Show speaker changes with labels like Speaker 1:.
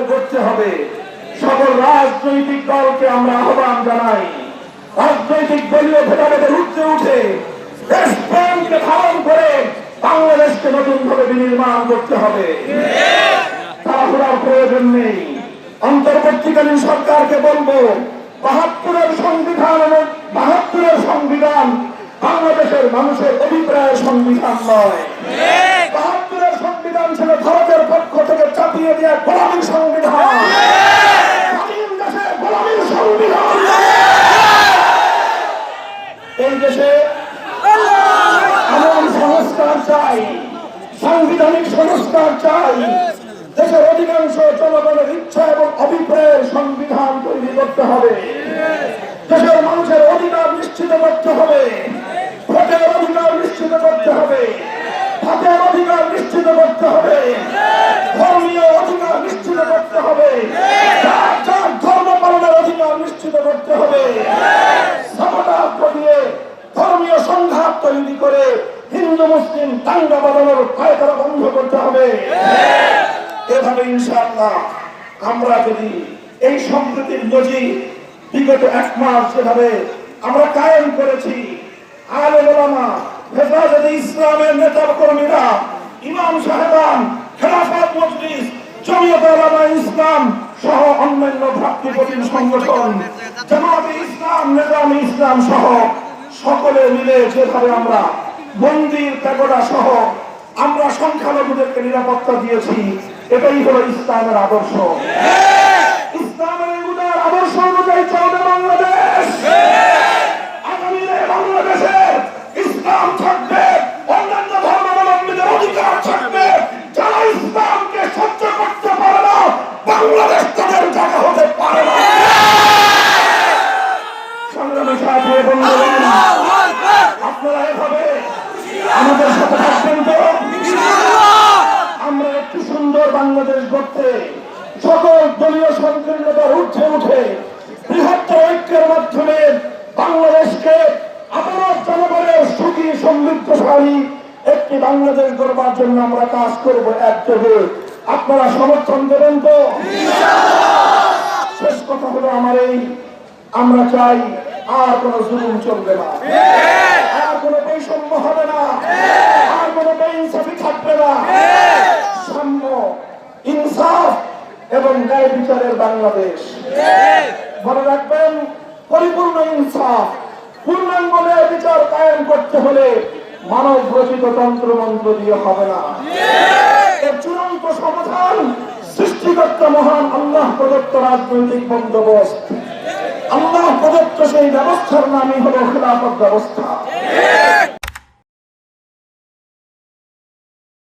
Speaker 1: আমাদের করতে হবে। সকল রাজনৈতিক দলকে আমরা আহ্বান জানাই। রাজনৈতিক দলীয় ভেদাভেদের উঠতে উঠে ধারণ করে বাংলাদেশকে নতুন ভাবে বিনির্মাণ করতে হবে। তাড়াহুড়ার প্রয়োজন নেই। অন্তর্বর্তীকালীন সরকারকে বলব, বাহাত্তরের সংবিধান বাহাত্তরের সংবিধান বাংলাদেশের মানুষের অভিপ্রায় সংবিধান নয়। বাহাত্তরের সংবিধান ছিল ভারতের চাপিয়ে দেওয়া গোলামীর সংবিধান। দেশের গোলামীর এই দেশে এমন সংস্কার চাই, সাংবিধানিক সংস্কার চাই, দেশের অধিকাংশ জনগণের ইচ্ছা এবং অভিপ্রায়ের সংবিধান তৈরি করতে হবে। দেশের মানুষের অধিকার নিশ্চিত করতে হবে, ভোটের অধিকার নিশ্চিত করতে হবে হাতের অধিকার নিশ্চিত করতে হবে ধর্মীয় অধিকার নিশ্চিত করতে হবে যার যার ধর্ম পালনের অধিকার নিশ্চিত করতে হবে সাপোর্টার করিয়ে ধর্মীয় সংঘাত তৈরি করে হিন্দু, মুসলিম দাঙ্গা বাঁধানোর পায়তারা বন্ধ করতে হবে। এভাবে ইনশাআল্লাহ আমরা যদি এই সম্প্রীতির নজির বিগত এক মাস যেভাবে আমরা কায়েম করেছি ইসলামের নেতা কর্মীরা ইমাম সাহেবান, খেলাফত মজলিস ইসলাম সহ অন্যান্য সংগঠন, জামাতে ইসলাম ইসলাম সহ সকলে মিলে যেভাবে আমরা মন্দির প্যাগোডা সহ আমরা সংখ্যালঘুদেরকে নিরাপত্তা দিয়েছি, এটাই হলো ইসলামের আদর্শ। ইসলামের আদর্শ অনুযায়ী চলবে বাংলাদেশ। বাংলাদেশের ইসলাম থাকবে, অন্যান্য ধর্মাবলম্বীদের অধিকার থাকবে। আপনারা উঠে উঠে বৃহত্তর ঐক্যের মাধ্যমে বাংলাদেশকে আবার জনগণের সুখী, সমৃদ্ধশালী একটি বাংলাদেশ গড়বার জন্য আমরা কাজ করব একযোগে আপনারা সমর্থন তো? শেষ কথা আমার এই, আমরা চাই আর কোন জুলুম চলবে না। আর কোন বৈষম্য হবে না। আর কোন বেইনসাফি থাকবে না। সাম্য, ইনসাফ এবং ন্যায় বিচারের বাংলাদেশ। মনে রাখবেন, পরিপূর্ণ ইনসাফ পূর্ণাঙ্গ ন্যায় বিচার কায়েম করতে হলে মানব রচিত তন্ত্র মন্ত্র দিয়ে হবে না। এর চূড়ান্ত সমাধান সৃষ্টিকর্তা মহান আল্লাহ প্রদত্ত রাজনৈতিক বন্দোবস্ত। আল্লাহ প্রদত্ত সেই ব্যবস্থার নামই হলো খেলাফত ব্যবস্থা।